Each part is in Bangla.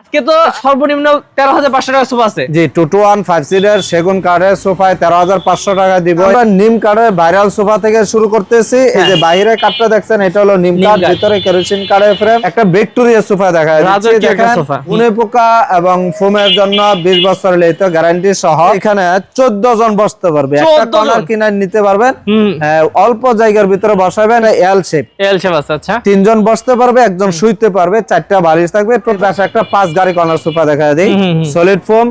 আজকে তো সর্বনিম্ন তেরো হাজার পাঁচশো টাকা সোফা আছে। জি টু টু ওয়ান ফাইভ সিটের সেগুন কাঠের সোফায় তেরো হাজার পাঁচশো টাকা দিব। আমরা নিম কাঠের ভাইরাল সোফা থেকে শুরু করতেছি। এই যে বাইরে কাঠটা দেখছেন এটা হলো নিম কাঠ। ভিতরে কেরোসিন কাঠের ফ্রেম একটা ভিক্টোরিয়া সোফা দেখা যাচ্ছে। উনে পোকা এবং ফোমের জন্য বিশ বছর গ্যারান্টি সহ এখানে চোদ্দ জন বসতে পারবে। একটা 14 জন? কিনার নিতে পারবেন। অল্প জায়গার ভিতরে বসাবেন এল শেপ এল শেপ আছে আচ্ছা। তিনজন বসতে পারবে একজন শুইতে পারবে চারটা বালিশ থাকবে একটা পাঁচ গাড়ি কর্নার সোফা দেখা হুম। সলিড ফোম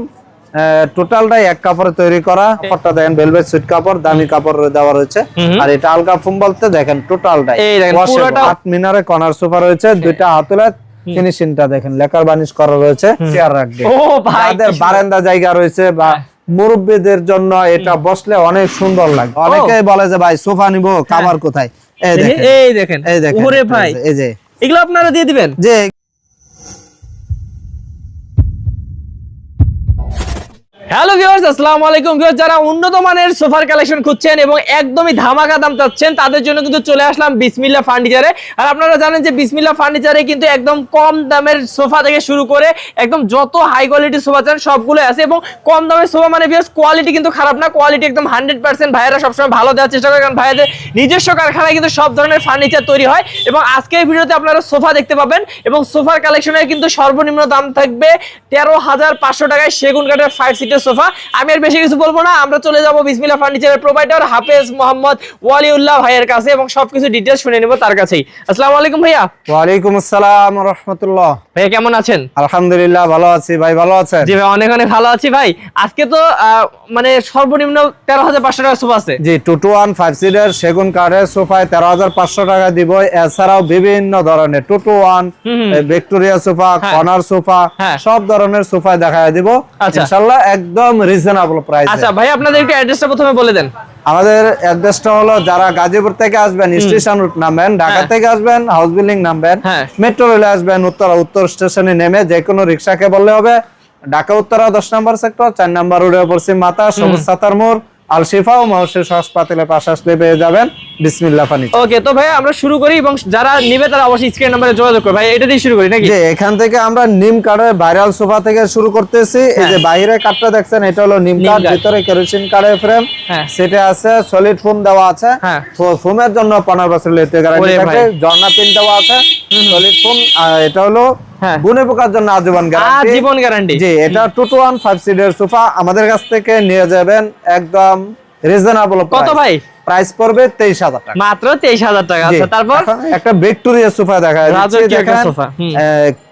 টোটালটাই এক কাপড়ে তৈরি করা। কাপড়টা দেখেন ভেলভেট সুইট কাপড় দামি কাপড় দেওয়া রয়েছে। আর এটা আলগা ফোম বলতে দেখেন টোটালটাই এই দেখেন, পুরোটা- হাত মিনারে কর্নার সোফা রয়েছে দুইটা হাতুলা ফিনিশিংটা দেখেন লেকার বানিশ করা রয়েছে চেয়ার রাখবে ও ভাই যাদের বারান্দা জায়গা রয়েছে বা মুরব্বীদের জন্য এটা বসলে অনেক সুন্দর লাগে। অনেকেই বলে যে ভাই সোফা নিবো কাবার কোথায়? এই দেখেন। এই দেখেন এই দেখেন ওরে ভাই। এই যে। এগুলো আপনারা দিয়ে দিবেন? যে হ্যালো ভিউয়ার্স আসসালামু আলাইকুম। ভিউয়ার্স যারা উন্নত মানের সোফার কালেকশন খুঁজছেন এবং একদমই ধামাকা দাম চাচ্ছেন, তাদের জন্য কিন্তু চলে আসলাম বিসমিল্লা ফার্নিচারে আর আপনারা জানেন যে বিসমিল্লা ফার্নিচারে কিন্তু একদম কম দামের সোফা থেকে শুরু করে একদম যত হাই কোয়ালিটির সোফা চান সবগুলো আছে এবং কম দামের সোফা মানে ভিউয়ার্স কোয়ালিটি কিন্তু খারাপ না কোয়ালিটি একদম হান্ড্রেড পার্সেন্ট ভাইয়েরা সবসময় ভালো দেওয়ার চেষ্টা করে, কারণ ভাইয়াদের নিজস্ব কারখানায় কিন্তু সব ধরনের ফার্নিচার তৈরি হয় এবং আজকের ভিডিওতে আপনারা সোফা দেখতে পাবেন এবং সোফার কালেকশনের কিন্তু সর্বনিম্ন দাম থাকবে তেরো হাজার পাঁচশো টাকায় সেগুন কাঠের ফাইভ সিটের সোফা। আমি আর বেশি কিছু বলব না আমরা চলে যাব বিসমিল্লা ফার্নিচারের প্রোভাইডার হাফেজ মোহাম্মদ ওয়ালিউল্লাহ ভাইয়ের কাছে এবং সবকিছু ডিটেলস শুনে নেব তার কাছেই। আসসালামু আলাইকুম ভাইয়া। ওয়ালাইকুম আসসালাম রহমতুল্লাহ। ভাইয়া কেমন আছেন? আলহামদুলিল্লাহ ভালো আছি ভাই ভালো আছেন? জি ভাই অনেক অনেক ভালো আছি ভাই। আজকে তো মানে সর্বনিম্ন তেরো হাজার পাঁচশো টাকা সোফা আছে। জি টু টু ওয়ান ফাইভ সিটের সেগুন কাঠের সোফায় তেরো হাজার পাঁচশো টাকা দিব। এছাড়াও বিভিন্ন ধরনের two two one Victoria sofa হ্যাঁ। কর্নার সোফা হ্যাঁ। সব ধরনের সোফায় দেখা দিব। আচ্ছা। ইনশাল্লাহ একদম রিজনেবল প্রাইস আচ্ছা ভাই আপনাদের একটু অ্যাড্রেসটা প্রথমে বলে দেন। আমাদের অ্যাড্রেসটা হলো যারা গাজীপুর থেকে আসবেন স্টেশন রুট নামবেন ঢাকা হ্যাঁ। থেকে আসবেন হাউস বিল্ডিং নামবেন হ্যাঁ। মেট্রো রেলে আসবেন উত্তর উত্তর স্টেশনে নেমে যে কোনো রিক্সাকে বললে হবে। ঢাকা উত্তরা দশ নম্বর সেক্টর চার নম্বর রোডে পশ্চিম মাতা সবুজ সাতার মোড়। আল শিফা ও মহর্ষি হাসপাতালের পাশে আসলে পেয়ে যাবেন। বিসমিল্লা ফার্নিচার ওকে তো ভাই আমরা শুরু করি এবং যারা নিবে তারা অবশ্যই স্ক্রিন নাম্বারে যোগাযোগ করবে। ভাই এটা দিয়ে শুরু করি নাকি? যে এখান থেকে আমরা নিম কাঠের ভাইরাল সোফা থেকে শুরু করতেছি। এই যে বাইরে কাঠটা দেখছেন এটা হলো নিম হ্যাঁ। কাঠ। ভিতরে কেরোসিন কাঠের ফ্রেম হ্যাঁ। সেটা আছে সলিড ফোম দেওয়া আছে। হ্যাঁ। ফোমের জন্য পনেরো বছর লেতে গ্যারান্টি থাকে। ঝর্ণা পিন দেওয়া আছে। সলিড ফোম এটা হলো হ্যাঁ। গুনে পোকার জন্য আজীবন গ্যারান্টি জীবন গ্যারান্টি জি এটা টু টু ওয়ান ফাইভ সিটের সোফা আমাদের কাছ থেকে নিয়ে যাবেন একদম রিজনেবল কত ভাই? প্রাইস পড়বে তেইশ হাজার টাকা। মাত্র তেইশ হাজার টাকা। আচ্ছা তারপর? একটা ভিক্টোরিয়া সোফা দেখা যাচ্ছে দেখেন সোফা,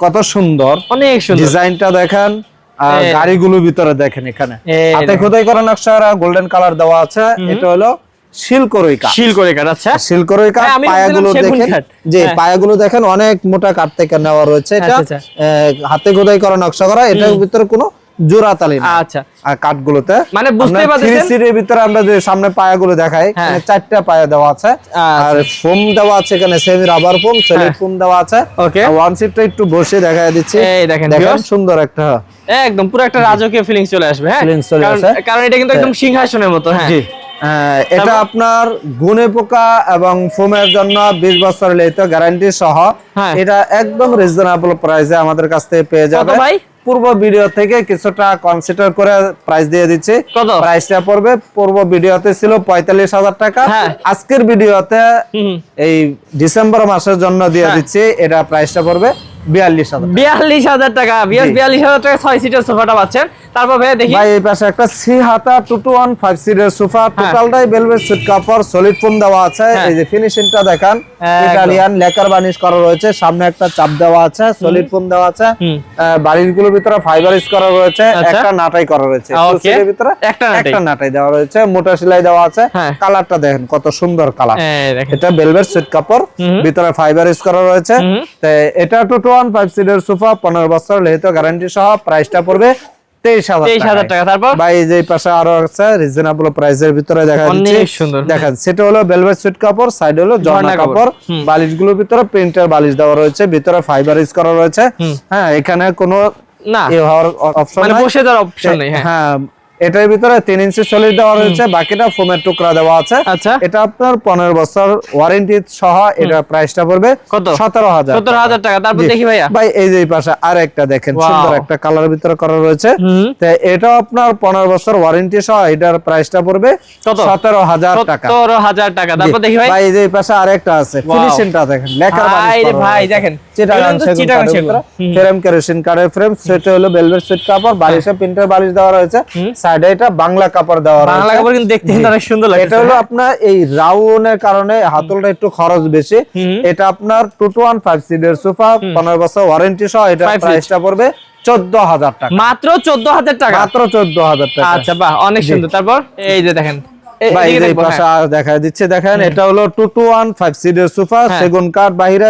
কত সুন্দর। অনেক সুন্দর। ডিজাইনটা দেখেন আর। গাড়িগুলো ভিতরে দেখেন এখানে। হাতে খোদাই করা নকশা গোল্ডেন কালার দেওয়া আছে। এটা হলো আচ্ছা। হ্যাঁ, দেখেন হ্যাঁ। দেখেন অনেক মোটা কাঠ থেকে নেওয়া রয়েছে। এটা আচ্ছা, হাতে করা নকশা করা এটার ভিতরে কোনো জোড়া তালি আচ্ছা। কাঠগুলোতে মানে বুঝতেই আমরা পারতেছেন? ভিতরে আমরা যে সামনে পায়াগুলো দেখাই হ্যাঁ। চারটা পায়া দেওয়া আছে। আচ্ছা। আর ফোম দেওয়া আছে এখানে semi rubber foam solid foam দেওয়া আছে। Okay. ওয়ান সিটটা একটু বসে দেখা দিচ্ছি। এই দেখেন, দেখেন সুন্দর একটা একদম পুরো একটা রাজকীয় ফিলিংস চলে আসবে হ্যাঁ? কারণ- এটা কিন্তু একদম সিংহাসনের মতো হ্যাঁ। এটা আপনার গুনে পোকা এবং ফোমের জন্য বিশ বছর লেতো গ্যারান্টি সহ হ্যাঁ। এটা একদম রিজনেবল প্রাইসে আমাদের কাছ থেকে পেয়ে যাবে পূর্ব ভিডিও থেকে কিছুটা কনসিডার করে প্রাইস দিয়ে দিচ্ছি কত? প্রাইসটা পড়বে পূর্ব ভিডিওতে ছিল পঁয়তাল্লিশ হাজার টাকা হ্যাঁ। আজকের ভিডিওতে। এই ডিসেম্বর মাসের জন্য দিয়ে হ্যাঁ। দিচ্ছি এটা প্রাইসটা পড়বে বিয়াল্লিশ হাজার বিয়াল্লিশ হাজার টাকা। বিয়াস বিয়াল্লিশ হাজার টাকা ছয় সিটের সোফাটা পাচ্ছেন। তারপর ভাইয়া দেখি। ভাই এই পাশে একটা সি হাতা টু টু ওয়ান ফাইভ সিটের সোফা। টোটালটাই বেলভেট সুট কাপড় সলিড ফোন দেওয়া আছে। হ্যাঁ। এই যে ফিনিশিংটা দেখান। একদম। ইটালিয়ান লেকার বানিশ করা রয়েছে। সামনে একটা চাপ দেওয়া আছে সলিড ফোম দেওয়া আছে। বাড়িরগুলোর ভিতরে ফাইবার ইউজ করা রয়েছে। আচ্ছা। একটা নাটাই করা রয়েছে। ভিতরে একটা নাটাই। একটা নাটাই দেওয়া রয়েছে। মোটা সেলাই দেওয়া আছে। হ্যাঁ। কালারটা দেখেন কত সুন্দর কালার। এটা বেলভেট সুট কাপড়। ভিতরে ফাইবার ইউজ করা রয়েছে। তো এটা টু টু ওয়ান ফাইভ সিটের সোফা পনেরো বছর লেহিত গ্যারান্টি সহ প্রাইসটা পড়বে তেইশ হাজার তেইশ হাজার টাকা। তারপর? ভাই যে পাশে আরও আছে রিজনেবল প্রাইসের ভিতরে দেখা যাচ্ছে। সুন্দর। দেখেন সেটা হলো ভেলভেট কাপড় সাইড হলো জর্না কাপড়। বালিশগুলোর ভিতরে প্রিন্টার বালিশ দেওয়া রয়েছে ভিতরে ফাইবার ইউজ করা রয়েছে। হ্যাঁ এখানে কোনো না। হওয়ার অপশন মানে বসে যাওয়ার অপশন নেই হ্যাঁ। হ্যাঁ এটার ভিতরে তিন ইঞ্চি সলিড দেওয়া রয়েছে বাকিটা ফোমের টুকরা দেওয়া আছে। আচ্ছা। এটা আপনার পনেরো বছর ওয়ারেন্টি সহ এটা প্রাইসটা পড়বে কত? সতেরো হাজার সতেরো হাজার টাকা। তারপর। দেখি ভাইয়া। ভাই এই যে পাশে আর একটা দেখেন সুন্দর একটা কালার ভিতরে করা রয়েছে। তো এটাও আপনার পনেরো বছর ওয়ারেন্টি সহ এটার প্রাইসটা পড়বে কত? সতেরো হাজার টাকা। সতেরো হাজার টাকা। তারপর দেখি ভাই। এই যে পাশে আরেকটা আছে। ফিনিশিংটা দেখেন লেখার ভাই ভাই, দেখেন। ফ্রেম কেরোসিন কার্ডের ফ্রেম সেটা হলো ভেলভেট সুইট কাপড় বালিশে প্রিন্টার বালিশ দেওয়া রয়েছে। সাইডে এটা বাংলা কাপড় দেওয়া বাংলা কাপড় কিন্তু দেখতে কিন্তু অনেক সুন্দর লাগে এটা হলো আপনার এই রাউনের কারণে হাতলটা একটু খরচ বেশি। এটা আপনার টু টু ওয়ান ফাইভ সিটের সোফা পনেরো বছর ওয়ারেন্টি সহ এটা প্রাইসটা পড়বে টাকা। মাত্র টাকা? মাত্র টাকা। আচ্ছা বাহ অনেক সুন্দর। তারপর? এই যে দেখেন। এ- ভাই এদিকে এই দেখব, পাশে হ্যাঁ। আর দেখা দিচ্ছে দেখেন এটা হলো টু টু ওয়ান ফাইভ সিটের সোফা হ্যাঁ। সেগুন কাঠ বাহিরে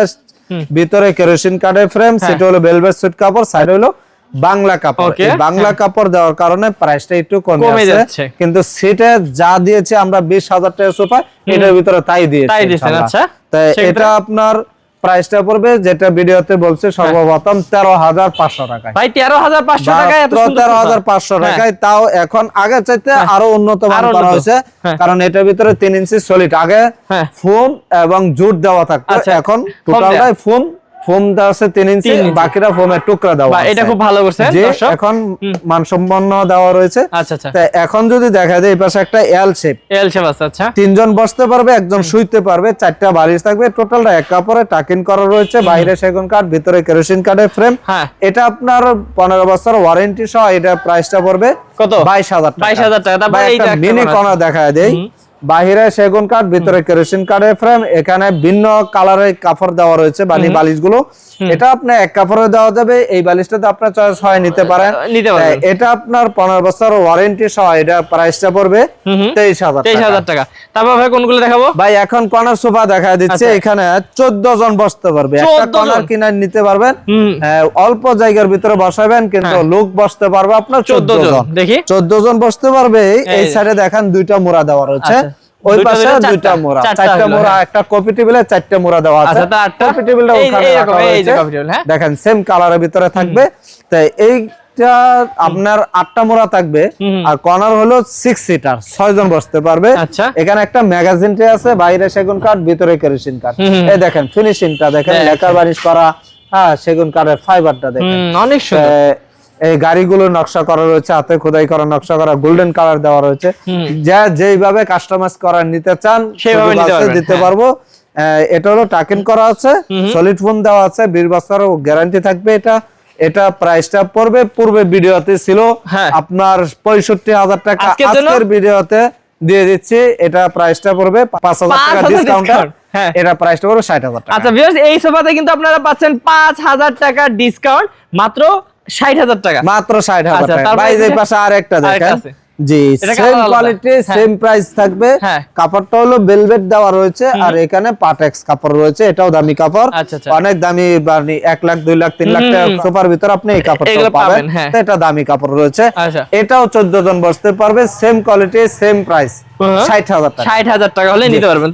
ভিতরে কেরোসিন কাঠের ফ্রেম সেটা হলো ভেলভেট সুট কাপড় সাইড হলো বাংলা কাপড়। বাংলা কাপড় দেওয়ার কারণে প্রাইসটা একটু কমে যাচ্ছে। কিন্তু সিটে যা দিয়েছে আমরা বিশ হাজার টাকা সোফা এটার ভিতরে তাই দিয়েছি। আচ্ছা। তাই এটা আপনার প্রাইসটা পড়বে যেটা ভিডিওতে বলছে সর্বপ্রথম তেরো হাজার পাঁচশো ভাই তেরো হাজার পাঁচশো টাকায় তেরো হাজার পাঁচশো হ্যাঁ। টাকায় তাও এখন আগে চাইতে আরও উন্নত মান করা হয়েছে। হ্যাঁ। কারণ এটার ভিতরে তিন ইঞ্চি সলিড আগে হ্যাঁ। ফোম এবং জুট দেওয়া থাকতো আচ্ছা, এখন টোটালটাই ফোম ফোম দেওয়া আছে তিন ইঞ্চি। বাকিটা ফোমের টুকরা দেওয়া এটা খুব ভালো করছেন যে দর্শক? এখন মানসম্পন্ন দেওয়া রয়েছে। আচ্ছা আচ্ছা। তা এখন যদি দেখা যায় এই পাশে একটা এল শেপ এল শেপ আছে আচ্ছা। তিনজন বসতে পারবে একজন শুইতে পারবে চারটা বালিশ থাকবে। টোটালটা এক কাপড়ে টাকিন করা রয়েছে বাইরে সেগুন কাঠ ভিতরে কেরোসিন কাঠের ফ্রেম হ্যাঁ। এটা আপনার পনেরো বছর ওয়ারেন্টি সহ এটা প্রাইসটা পড়বে কত? বাইশ হাজার বাইশ হাজার টাকা। তারপর এইটা মিনি কণা দেখা দেই। বাহিরে সেগুন কাঠ ভিতরে কেরোসিন কাঠের ফ্রেম এখানে ভিন্ন কালারের কাপড় দেওয়া রয়েছে বালি বালিশগুলো। এটা আপনি এক কাপড়ে দেওয়া যাবে এই বালিশটাতে আপনার চয়েস হয় নিতে পারেন। এটা আপনার পনেরো বছর ওয়ারেন্টি সহ এটা প্রাইসটা পড়বে তেইশ হাজার তেইশ হাজার টাকা। তারপর ভাই কোনগুলো দেখাবো? ভাই এখন কর্নার সোফা দেখা দিচ্ছে আচ্ছা। এখানে চোদ্দ জন বসতে পারবে। একটা 14 জন? কর্নার কিনে নিতে পারবেন। হ্যাঁ, অল্প জায়গার ভিতরে বসাবেন কিন্তু হ্যাঁ। লোক বসতে পারবে আপনার চোদ্দ জন। দেখি। চোদ্দ জন বসতে পারবে এই এই। সাইডে দেখেন দুইটা মোড়া দেওয়া রয়েছে। আচ্ছা। ওই পাশে দুইটা মোড়া চারটা মোড়া হ্যাঁ। একটা কপি টেবিলে চারটা মোড়া দেওয়া আছে আচ্ছা, আটটা? কপি টেবিলটা ওখানে রাখা এই যে রয়েছে। কপি টেবিল, হ্যাঁ। দেখেন সেম কালারের ভিতরে থাকবে তাই এইটা আপনার আটটা মোড়া থাকবে আর কর্নার হলো সিক্স সিটার ছয় জন বসতে পারবে আচ্ছা। এখানে একটা ম্যাগাজিন ট্রে আছে বাইরে সেগুন কাঠ ভিতরে কেরোসিন কাঠ। এই দেখেন ফিনিশিংটা দেখেন দেখেন। লেকার বানিশ করা হ্যাঁ সেগুন কাঠের ফাইবারটা দেখেন অনেক সুন্দর এই গাড়িগুলো নকশা করা রয়েছে হাতে খোদাই করা নকশা করা গোল্ডেন কালার দেওয়া রয়েছে। যা যেইভাবে কাস্টমাইজ করা নিতে চান পারবেন, দিতে হ্যাঁ। পারব। এটা হলো টাকেন করা আছে সলিড ফোন দেওয়া আছে বিশ বছর গ্যারান্টি থাকবে এটা। এটা প্রাইসটা পড়বে পূর্বে ভিডিওতে ছিল। হ্যাঁ। আপনার পঁয়ষট্টি হাজার টাকা আজকের? ভিডিওতে দিয়ে দিচ্ছি। এটা প্রাইসটা পড়বে পাঁচ হাজার টাকা 5,000 ডিসকাউন্ট হ্যাঁ। এটা প্রাইসটা পড়বে ষাট হাজার টাকা। আচ্ছা ভিউয়ার্স এই সোফাতে কিন্তু আপনারা পাচ্ছেন পাঁচ হাজার টাকা ডিসকাউন্ট মাত্র ষাট হাজার টাকা। মাত্র ষাট হাজার আচ্ছা, টাকা। ভাই পাশে আর একটা আরেকটা দেখেন। জি সেম কোয়ালিটি। সেম প্রাইস থাকবে। হ্যাঁ। কাপড়টা হলো ভেলভেট দেওয়া রয়েছে আর এখানে পাটেক্স কাপড় রয়েছে এটাও দামি কাপড়। আচ্ছা, আচ্ছা। অনেক দামি মানে এক লাখ দুই লাখ তিন লাখ টাকা সোফার ভিতর আপনি এই কাপড়টা পাবেন। হ্যাঁ। এটা দামি কাপড় রয়েছে। এটাও চোদ্দ জন বসতে পারবে সেম কোয়ালিটি সেম প্রাইস টাকা। হলে নিতে পারবেন।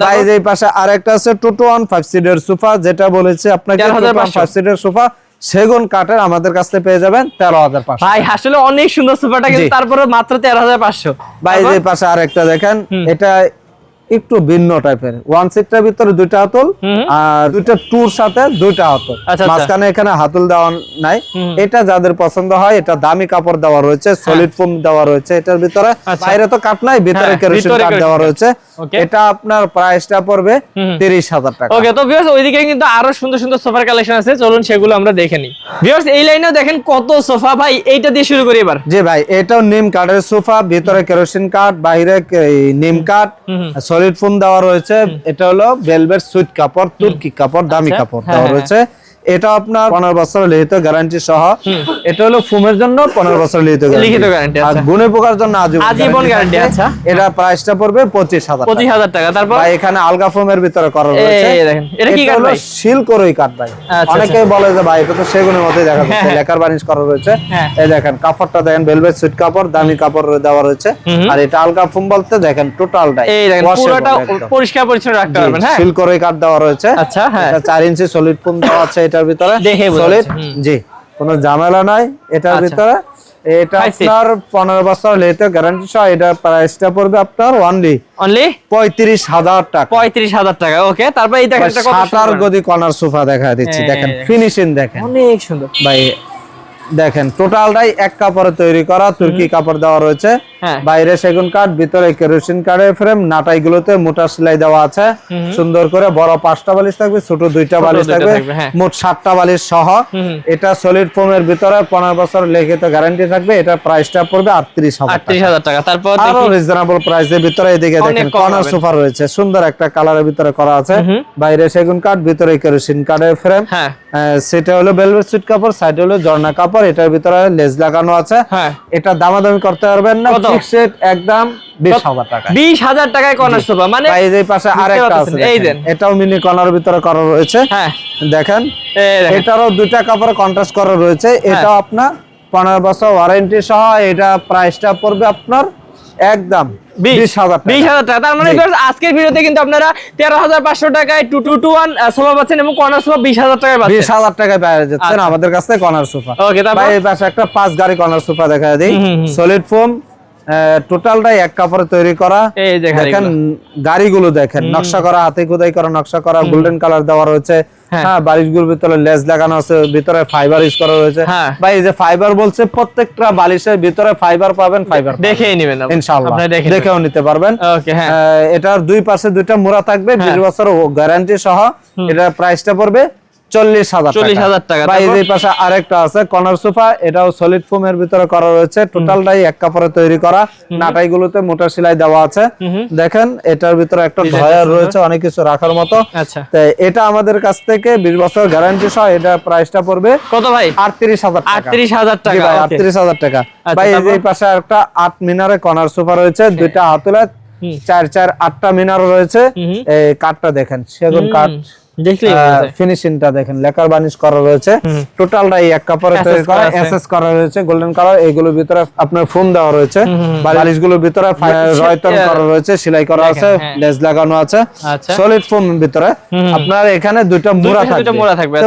পাশে আরেকটা আছে টু টু ওয়ান ফাইভ সিটের সোফা যেটা বলেছে আপনাকে 13,500 ফাইভ সিটের সোফা সেগুন কাঠের আমাদের কাছে থেকে পেয়ে যাবেন তেরো হাজার পাঁচশো। ভাই আসলে অনেক সুন্দর সোফাটা কিন্তু তারপরে মাত্র তেরো হাজার পাঁচশো। বাইরের যে পাশে আরেকটা দেখেন এটা একটু ভিন্ন টাইপের। ওয়ান সিটটার ভিতরে দুইটা হাতল আর দুইটা টুর সাথে দুইটা হাতল। আচ্ছা, আচ্ছা। মাঝখানে এখানে হাতল দেওয়া নাই। এটা যাদের পছন্দ হয় এটা দামি কাপড় দেওয়া রয়েছে সলিড ফোম দেওয়া রয়েছে। এটার ভিতরে আচ্ছা। বাইরে তো কাঠ নাই ভিতরে হ্যাঁ, কেরোসিন কাঠ কেরোসিন দেওয়া রয়েছে। এটা আপনার প্রাইসটা পড়বে তিরিশ হাজার টাকা। ওকে তো ভিউয়ার্স ওইদিকে কিন্তু আরও সুন্দর সুন্দর সোফার কালেকশন আছে। চলুন সেগুলো আমরা দেখে নিই। ভিউয়ার্স এই লাইনেও দেখেন কত সোফা ভাই এইটা দিয়ে শুরু করি এবার। জি ভাই এটাও নিম কাঠের সোফা ভিতরে কেরোসিন কাঠ বাইরে নিম কাঠ সলিড ফোম দেওয়া রয়েছে এটা হলো ভেলভেট সুইট কাপড় তুর্কি কাপড় দামি আচ্ছা, কাপড় হ্যাঁ, দেওয়া হ্যাঁ। রয়েছে। এটা আপনার পনেরো বছর লিখিত গ্যারান্টি সহ। এটা হলো ফুমের জন্য পনেরো বছর লিখিত লিখিত গ্যারান্টি আর আচ্ছা। গুণে পোকার জন্য আজীবন guarantee, আচ্ছা। এটা প্রাইসটা পড়বে পঁচিশ হাজার পঁচিশ হাজার টাকা তারপর? এখানে আলগা ফোমের ভিতরে করা রয়েছে। দেখেন, এটা কি হলো কাঠ ভাই। আচ্ছা, অনেকে বলে যে ভাই এটা তো সেগুনের দেখা যাচ্ছে। হ্যাঁ। লেকার বানিশ করা রয়েছে। হ্যাঁ। এই দেখেন কাপড়টা দেখেন ভেলভেট সুইট কাপড় দামি কাপড় দেওয়া রয়েছে। আর এটা আলগা ফোম বলতে দেখেন টোটালটাই এই দেখেন পুরোটা পরিষ্কার পরিচ্ছন্ন রাখতে পারবেন হ্যাঁ? কাঠ দেওয়া রয়েছে। আচ্ছা, হ্যাঁ। 4 ইঞ্চি সলিড ফোম দেওয়া আছে এটার ভিতরে? সলিড জি কোনো ঝামেলা নাই এটার আচ্ছা। ভিতরে। এটা আপনার পনেরো বছর লেতে গ্যারান্টি সহ এটা প্রাইসটা পড়বে আপনার অনলি অনলি পঁয়ত্রিশ হাজার টাকা। পঁয়ত্রিশ হাজার টাকা ওকে তারপর এই দেখেন সাতার গদি কর্নার সোফা দেখা দিচ্ছি হ্যাঁ, দেখেন। ফিনিশিং দেখেন। অনেক সুন্দর। ভাই দেখেন টোটালটাই এক কাপড়ে তৈরি করা তুর্কি কাপড় দেওয়া রয়েছে। হ্যাঁ। বাইরে সেগুন কাঠ ভিতরে কেরোসিন কাঠের ফ্রেম নাটাই গুলোতে মোটা সেলাই দেওয়া আছে। সুন্দর করে বড় পাঁচটা বালিশ থাকবে ছোট দুইটা বালিশ থাকবে হ্যাঁ। মোট সাতটা বালিশ সহ। এটা সলিড ফোমের ভিতরে পনেরো বছর লিখিত গ্যারান্টি থাকবে এটা প্রাইসটা পড়বে আটত্রিশ হাজার টাকা। তারপর আরও রিজনেবল প্রাইসের ভিতরে এদিকে দেখেন কর্নার সোফা রয়েছে সুন্দর একটা কালারের ভিতরে করা আছে। বাইরে সেগুন কাঠ ভিতরে কেরোসিন কাঠের ফ্রেম হ্যাঁ। সেটা হলো ভেলভেট সুইট কাপড় সাইড হলো ঝর্ণা কাপড় এটার ভিতরে লেজ লাগানো আছে। হ্যাঁ। এটা দামাদামি করতে পারবেন না? ফিক্সড একদম বিশ হাজার টাকা। বিশ হাজার টাকায় কর্নার সোফা মানে এই এই পাশে আর আরেকটা আছে এই দেন। এটাও মিনি কর্নার ভিতরে করা রয়েছে। হ্যাঁ। দেখেন। এটারও দুইটা কাপড় কন্ট্রাস্ট করা রয়েছে। এটা এটাও আপনার পনেরো বছর ওয়ারেন্টি সহ এটা প্রাইসটা পড়বে আপনার একদম বিশ। হাজার বিশ হাজার টাকা। তার মানে আজকের ভিডিওতে কিন্তু আপনারা তেরো হাজার পাঁচশো টাকায় two two two one sofa পাচ্ছেন এবং কর্নার সোফা বিশ হাজার টাকায় বিশ হাজার টাকায় পেয়ে যাচ্ছেন আচ্ছা। আমাদের কাছ থেকে কর্নার সোফা। ওকে তারপর? এই পাশে একটা পাঁচ গাড়ি কর্নার সোফা দেখা দিই হুম, হুম, হুম। সলিড ফোম টোটালটাই এক কাপড়ে তৈরি করা। দেখেন। গাড়িগুলো দেখেন নকশা করা হাতে খোদাই করা নকশা করা গোল্ডেন কালার দেওয়া রয়েছে। হ্যাঁ। হ্যাঁ বালিশগুলোর ভিতরে লাগানো আছে ভিতরে ফাইবার ইউজ করা রয়েছে। হ্যাঁ। ভাই এই যে ফাইবার বলছে প্রত্যেকটা বালিশের ভিতরে ফাইবার পাবেন ফাইবার দেখেই নেবেন ইনশাআল্লাহ। আপনারা দেখেও নিতে পারবেন। ওকে হ্যাঁ। এটার দুই পাশে দুইটা মোড়া থাকবে বিশ বছর গ্যারান্টি সহ। এটার প্রাইসটা পড়বে চল্লিশ হাজার 40,000 টাকা, ভাই তারপর? এই পাশে আরেকটা আছে কর্নার সোফা। এটাও সলিড ফোমের ভিতরে করা রয়েছে। টোটালটাই এক কাপড়ে তৈরি করা। নাটাই গুলোতে মোটা সেলাই দেওয়া আছে। দেখেন এটার ভিতরে একটা Design টা রয়েছে অনেক কিছু রাখার মতো। আচ্ছা। এটা আমাদের কাছ থেকে বিশ বছর গ্যারান্টি সহ এটা প্রাইসটা পড়বে কত ভাই? আটত্রিশ হাজার টাকা। আটত্রিশ হাজার টাকা। আটত্রিশ হাজার টাকা। ভাই এই পাশে একটা আট মিনারে কর্নার সোফা রয়েছে দুইটা হাতুলা চার চার আটটা মিনার রয়েছে। এই কাঠটা দেখেন সেগুন কাঠ। ফিনিশিংটা দেখেন লেকার বানিশ করা রয়েছে। টোটালটাই এক কাপড়ে তৈরি করা করা এসএস করা রয়েছে গোল্ডেন কালার এইগুলোর ভিতরে আপনার ফোম দেওয়া রয়েছে। বালিশগুলোর ভিতরে রয়তন করা রয়েছে সেলাই করা আছে। লাগানো আছে। সলিড ফোম ভিতরে। আপনার এখানে দুইটা মোড়া থাকবে।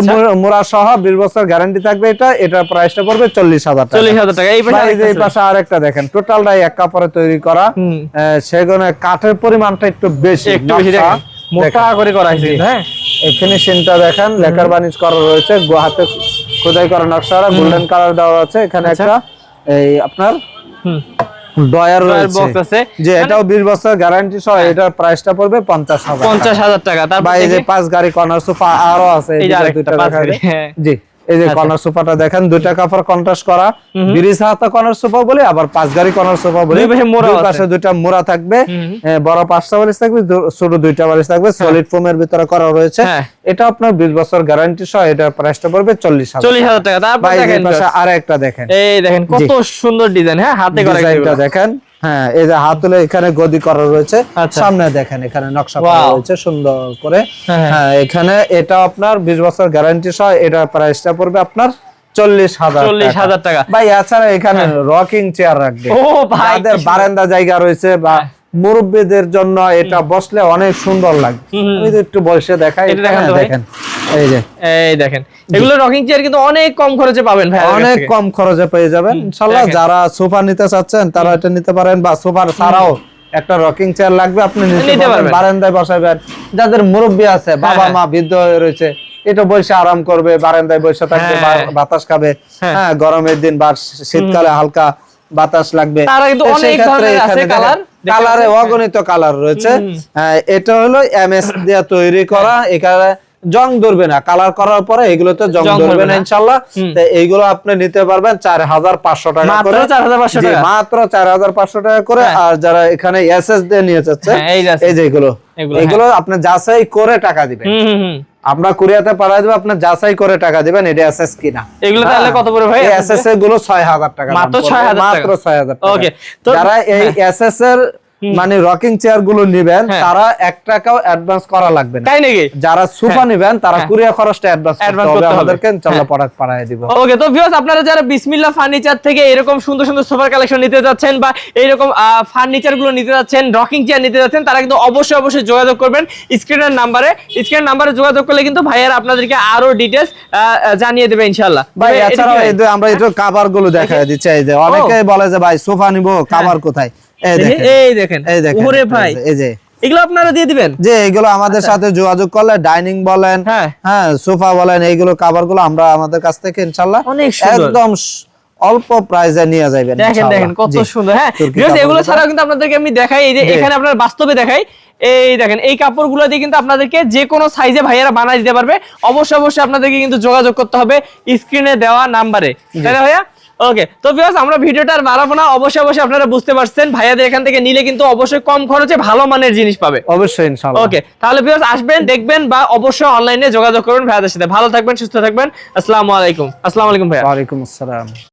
মোড়া সহ বিশ বছর গ্যারান্টি থাকবে এটা এটার প্রাইসটা পড়বে চল্লিশ হাজার টাকা। চল্লিশ হাজার টাকা। এই পাশে এই আরেকটা পাশে আরেকটা দেখেন টোটালটাই এক কাপড়ে তৈরি করা। সেগুলো কাঠের পরিমাণটা একটু বেশি। একটু বেশি। মোটা করে করা হয়েছে হ্যাঁ? এই ফিনিশিংটা দেখেন লেকার বানিশ করা রয়েছে হাতে খোদাই করা নকশা গোল্ডেন কালার দেওয়া আছে এখানে আচ্ছা। একটা এই আপনার ডয়ার আছে। যে এটাও বিশ বছর গ্যারান্টি সহ এটার প্রাইসটা পড়বে পঞ্চাশ হাজার টাকা। তারপর এই যে পাঁচ গাড়ি কর্নার সোফা আরও আছে এই গাড়ি, হ্যাঁ। জি। এই যে আচ্ছা। কর্নার সোফাটা দেখেন দুইটা কাপড় কন্ট্রাস্ট করা ব্রিজ হাতা কর্নার সোফা বলে আবার পাঁচ গাড়ি কর্নার সোফা বলে। পাশে দুইটা মোড়া থাকবে। বড় পাঁচটা বালিশ থাকবে ছোট দুইটা বালিশ থাকবে সলিড ফোমের ভিতরে করা রয়েছে। হ্যাঁ। এটা আপনার বিশ বছর গ্যারান্টি সহ এটার প্রাইসটা পড়বে চল্লিশ হাজার চল্লিশ হাজার টাকা। তারপর দেখেন আর একটা দেখেন। এই দেখেন কত সুন্দর ডিজাইন হ্যাঁ হাতে করা দেখেন। হ্যাঁ এই যে হাতুলে এখানে গদি করা রয়েছে আচ্ছা। সামনে দেখেন এখানে নকশা করা. রয়েছে সুন্দর করে হ্যাঁ, হ্যাঁ। হ্যাঁ এখানে এটা আপনার বিশ বছর গ্যারান্টি সহ এটা প্রাইসটা পড়বে আপনার চল্লিশ হাজার চল্লিশ হাজার টাকা ভাই এছাড়া এখানে রকিং চেয়ার রাখবে। বারান্দা জায়গা রয়েছে বা হ্যাঁ। মুরব্বীদের জন্য এটা বসলে অনেক সুন্দর হুম। আমি তো একটু বসে দেখাই। এটা দেখান এই যে। এই দেখেন। এগুলো রকিং চেয়ার কিন্তু অনেক কম খরচে পাবেন ভাই অনেক কম খরচে পেয়ে যাবেন। ইনশাল্লাহ দেখেন। যারা সোফা নিতে চাচ্ছেন তারা এটা নিতে পারেন বা সোফার ছাড়াও একটা রকিং চেয়ার লাগবে আপনি নিতে পারবেন। পারবেন। বারান্দায় বসাবেন। যাদের মুরব্বী আছে বাবা হ্যাঁ। মা বৃদ্ধ হয়ে রয়েছে এটা বসে আরাম করবে বারান্দায় বসে থাকবে হ্যাঁ। বাতাস খাবে। হ্যাঁ। হ্যাঁ গরমের দিন বা শীতকালে হালকা বাতাস লাগবে। কালারে। অগণিত কালার রয়েছে। হ্যাঁ, এটা হলো এমএস দিয়ে তৈরি করা। এখানে জং ধরবে না। কালার করার পরে এগুলোতে জং জং ধরবে না। ইনশাল্লাহ এইগুলো আপনি নিতে পারবেন চার হাজার পাঁচশো টাকা মাত্র করে। 4,500 জি, টাকা? মাত্র চার হাজার পাঁচশো টাকা করে। হ্যাঁ। আর যারা এখানে এসএস দিয়ে নিয়ে যাচ্ছে হ্যাঁ, এই যে এগুলো। এগুলো, আপনি যাচাই করে টাকা দিবেন। আমরা কোরিয়াতে পাঠাই দেবো আপনার যাচাই করে টাকা দিবেন এটা এসএস কিনা। এগুলো তাহলে কত পড়ে ভাই? এসএস এরগুলো ছয় হাজার টাকা দাম মাত্র 6,000 মাত্র ছয় হাজার টাকা। ওকে তো- যারা এই এসএস এর মানে রকিং চেয়ারগুলো নিবেন হ্যাঁ। তারা এক টাকাও অ্যাডভান্স করা লাগবে না। তাই নাকি? যারা সোফা নিবেন তারা হ্যাঁ। কুরিয়ার খরচটা অ্যাডভান্স করতে হবে। আমাদেরকে ইনশাআল্লাহ হ্যাঁ। প্রোডাক্ট পাঠিয়ে দিব। ওকে তো ভিউয়ার্স আপনারা যারা বিসমিল্লাহ ফার্নিচার থেকে এরকম সুন্দর সুন্দর সোফার কালেকশন নিতে যাচ্ছেন বা এইরকম ফার্নিচারগুলো নিতে যাচ্ছেন রকিং চেয়ার নিতে যাচ্ছেন তারা কিন্তু অবশ্যই অবশ্যই যোগাযোগ করবেন স্ক্রিনের নাম্বারে স্ক্রিনের নাম্বারে যোগাযোগ করলে কিন্তু ভাইয়ার আপনাদেরকে আরও ডিটেলস জানিয়ে দেবে ইনশাআল্লাহ ভাই এটা এছাড়াও এই যে আমরা একটু কাভারগুলো দেখাই দিচ্ছি এই যে অনেকেই বলে যে ভাই সোফা নিবো কাভার কোথায়? এই দেখেন। এই দেখেন। ওরে ভাই। এই যে। এগুলো আপনারা দিয়ে দিবেন? যে এগুলো আমাদের সাথে যোগাযোগ করলে ডাইনিং বলেন আচ্ছা। হ্যাঁ। হ্যাঁ সোফা বলেন এইগুলো কাভারগুলো আমরা আমাদের কাছ থেকে ইনশাল্লাহ একদম অল্প প্রাইসে নিয়ে যাবেন দেখেন দেখেন কত সুন্দর হ্যাঁ। এগুলো ছাড়াও কিন্তু আপনাদেরকে আমি দেখাই এই যে এখানে আপনার বাস্তবে দেখাই এই দেখেন এই কাপড়গুলো দিয়ে কিন্তু আপনাদেরকে যে কোনো সাইজে ভাইয়ারা বানাই দিতে পারবে। অবশ্যই অবশ্যই আপনাদেরকে কিন্তু যোগাযোগ করতে হবে স্ক্রিনে দেওয়া নাম্বারে তাই না ভাইয়া? ওকে তো ভিউয়ার্স আমরা ভিডিওটা আর বাড়াবো না। অবশ্যই অবশ্যই আপনারা বুঝতে পারছেন। ভাইয়াদের এখান থেকে নিলে কিন্তু অবশ্যই কম খরচে ভালো মানের জিনিস পাবে। অবশ্যই ইনশাআল্লাহ। ওকে তাহলে ভিউয়ার্স আসবেন দেখবেন বা অবশ্যই অনলাইনে যোগাযোগ করবেন ভাইয়াদের সাথে। ভালো থাকবেন সুস্থ থাকবেন। আসসালামু আলাইকুম। আসসালামু আলাইকুম ভাইয়া। ওয়ালাইকুম আসসালাম।